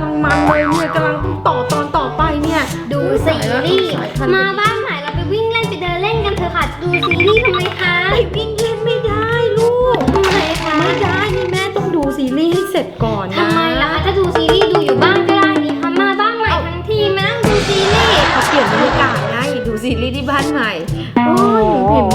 ำลังมันเลยเนี่ยกำลังต่อตอนต่อไปเนี่ยดูซีรีส์มาบ้านใหม่เราไปวิ่งเล่นไปเดินเล่นกันเถอะค่ะ ดูซีรีส์ทำไมคะไปวิ่งเล่นไม่ได้ลูกทำไมคะไม่ได้นี่แม่ต้องดูซีรีส์ให้เสร็จก่อนนะทำไมล่ะถ้าดูซีรีส์ดูอยู่บ้านก็ได้นี่ค่ะมาบ้านใหม่ทั้งทีมานั่งดูซีรีส์เขาเปลี่ยนบรรยากาศนะอย่ดูซีรีส์ที่บ้านใหม่โอ้ยพิม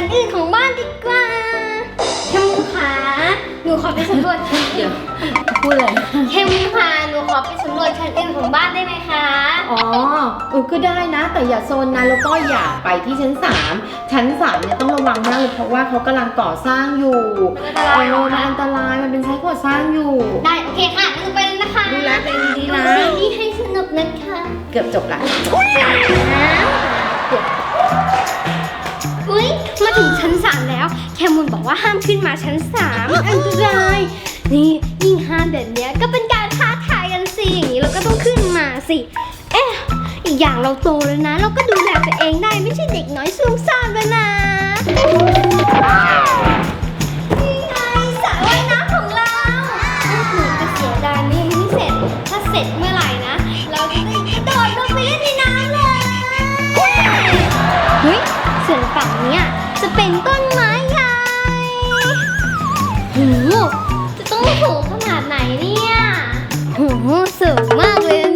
ำรวจชั้นอื่นของบ้านดีกว่าเทมขาหนูขอไปสำรวจชั้นเดี๋อื่ยวนพูดเลยเทมขาหนูขอไปสำรวจชั้นอื่นของบ้านได้ไหมคะ อ๋อเออก็ได้นะ แต่อย่าโซนนะแล้วก็อย่าไปที่ชั้นสามชั้นสามเนี่ยต้องระวังมากเลยเพราะว่าเขากำลังก่อสร้างอยู่มันอันตรายเหรเอออมันคะอันตรายมันเป็นชั้นก่อสร้างอยู่ ได้โอเคค่ะงั้นหนูไปเลยนะคะดูแลตัวเองดีๆนะ ดูซีรีส์ให้สนุกนะคะ เกือบจบละอุ้ย มาถึงชั้นสามแล้ว แคมูลบอกว่าห้ามขึ้นมาชั้นสามอันตรายนี่ยิ่งห้ามแบบเนี้ยก็เป็นการท้าทายกันสิอย่างนี้เราก็ต้องขึ้นมาสิ เอ๊ะอีกอย่างเราโตแล้วนะ เราก็ดูแลตัวเองได้ไม่ใช่เด็กน้อยซุ่มซ่ามแล้วนะนี่ไงสระว่ายน้ำของเราหนูจะเสียดายนี่ไม่เสร็จ ถ้าเสร็จเมื่อไหร่นะ เราจะได้กระโดดลงไปเล่นในน้ำเลย เฮ้ยส่วนฝั่งเนี้ย จะเป็นต้นไม้ใหญ่โหจะต้องสูงขนาดไหนเนี่ยโหสูงมากเลย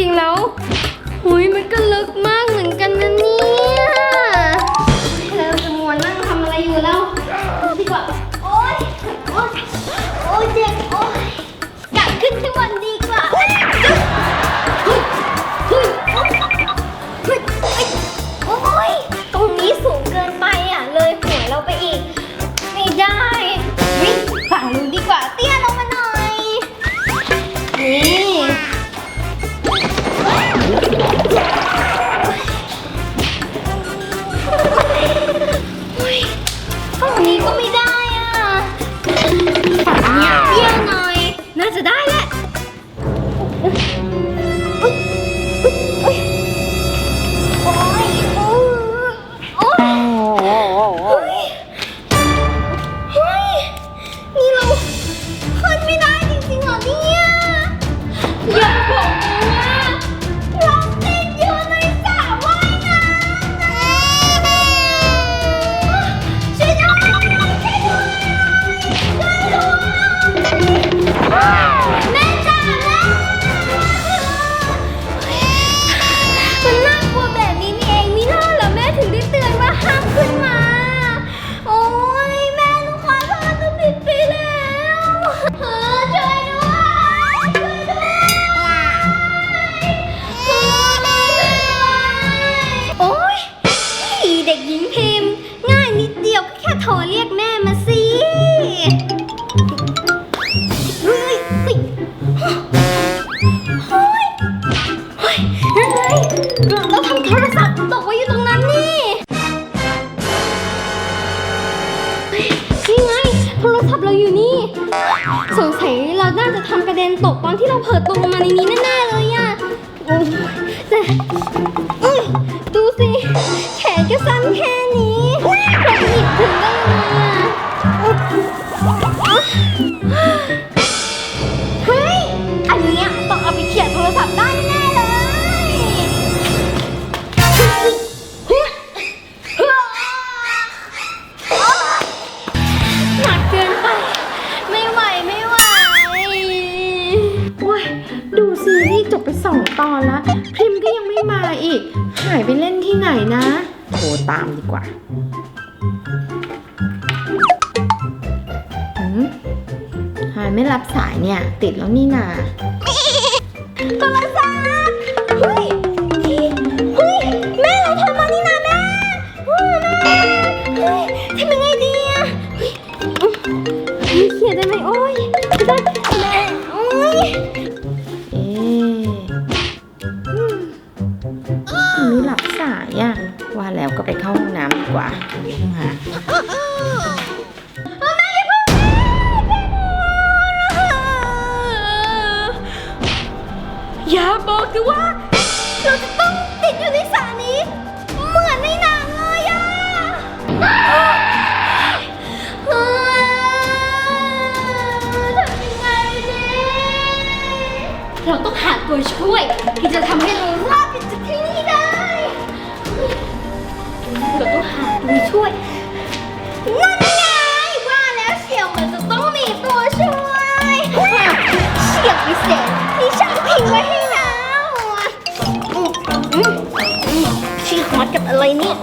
ริง ๆ แล้วหุยมันก็ลึกมาก นแค่นี้เราจะหยิบถึงได้ยังไงอะเฮ้ย อันเนี้ยต้องเอาไปเขียนโทรศัพท์ได้แน่ๆเลยเฮ้ยเฮ้ยหนักเกินไป ไม่ไหวไม่ไหว โอ้ยดูซีรีส์จบไปสองตอนแล้ว พิมพ์ก็ยังไม่มาอีก หายไปเล่นที่ไหนนะ โทรตามดีกว่าหืมทำไมไม่รับสายเนี่ย ติดแล้วนี่นาโทรศัพท์เฮ้ยเฮ้ยแม่เราโทรมานี่นาแม่เฮ้ยแม่เฮ้ยทำยังไงดีอะเฮ้ยเครียนได้ไหมโอ้ยได้ เราต้องหาตัวช่วย ที่จะทำให้เรารอดไปจากที่นี่ได้ เราต้องหาตัวช่วย นั่นไง ว่าแล้วเสี่ยวมันจะต้องมีตัวช่วยเสี่ยวพิเศษที่ช่างทิ้งไว้ให้เราอชี้ฮอตกับอะไรเนี่ย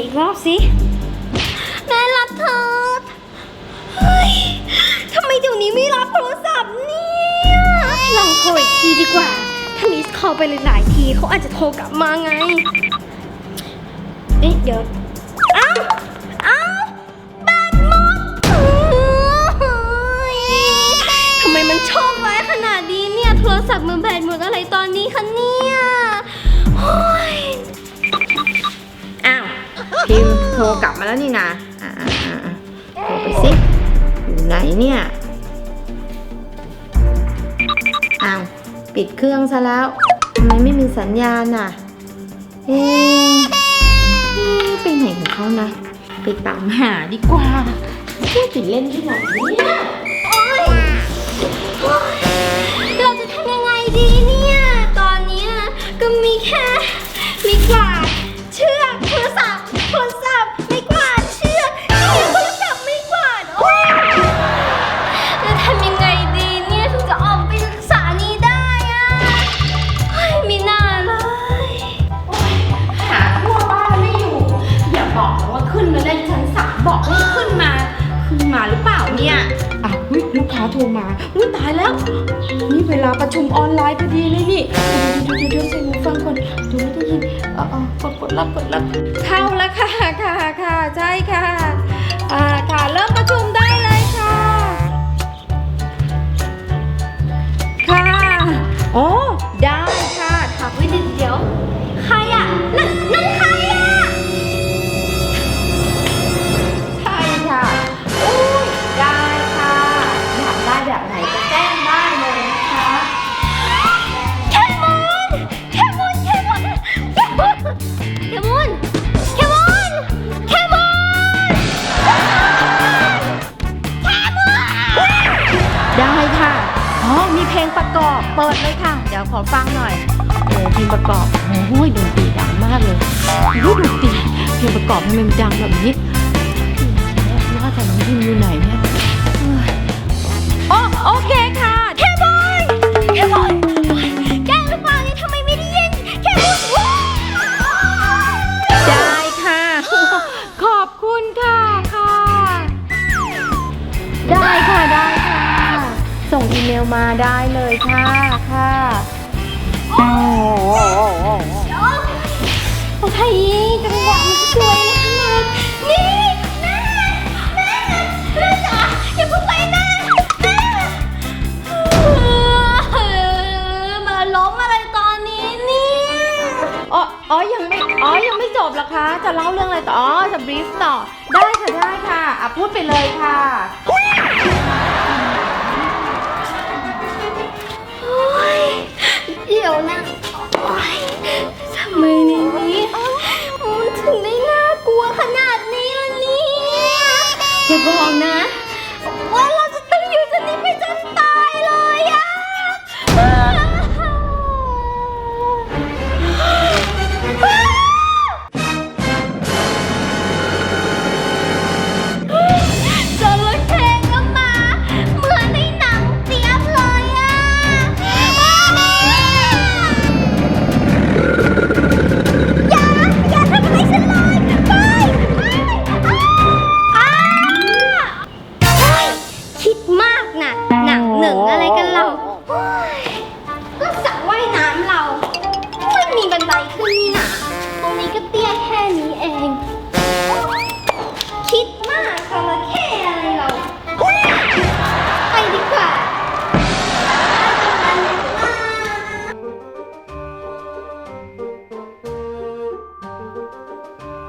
อีกรอบสิ แม่รับเธอทำไมเดี๋ยวนี้ไม่รับโทรศัพท์เนี่ยลองโทรอีกทีดีกว่า ถ้ามิสคอลไปหลายๆทีเขาอาจจะโทรกลับมาไง เอ๊ะเดี๋ยว ทรกลับมาแล้วนี่นะอ่าโทรไปสิอยู่ไหนเนี่ยอ้าวปิดเครื่องซะแล้วทำไมไม่มีสัญญาณอะเอ๊ะไปไหนของเขานะไปตามหาดีกว่าแค่ติดเล่นที่ไหนเนี่ย มาอุ้ยตายแล้ว นี่เวลาประชุมออนไลน์พอดีเลยนี่เดี๋ยวเดี๋ยวเดี๋ยวใส่หูฟังก่อนดูไม่ได้ยินเอ๋อกดกดรับกดรับเข้าแล้วค่ะค่ะค่ะใช่ค่ะ ปิดเลยค่ะ เดี๋ยวขอฟังหน่อยโอ้เพลงประกอบโอ้ยดนตรีดังมากเลยโอ้ยดนตรีเพลงประกอบทำไมมันดังแบบนี้ว่าแต่น้องพิมอยู่ไหนเนี่ยโอ้ยอ๋อโอเคค่ะ ลมาได้เลยค่ะค่ะโอ้ยจังหวะมันสวยเลยขนาดนี่แม่แม่แม่จ๋าอย่าเพิ่งไปนะแม่เออมาล้มอะไรตอนนี้เนี่ยอ๋ออ๋อยังไม่อ๋อยังไม่จบหรอคะ จะเล่าเรื่องอะไรต่ออ๋อจะบรีฟต่อได้ค่ะได้ค่ะอะพูดไปเลยค่ะ ยเดี๋ยวนะโอ๊ยทำไมในนี้มันถึงได้น่ากลัวขนาดนี้ล่ะเนี่ยอย่าบอกนะ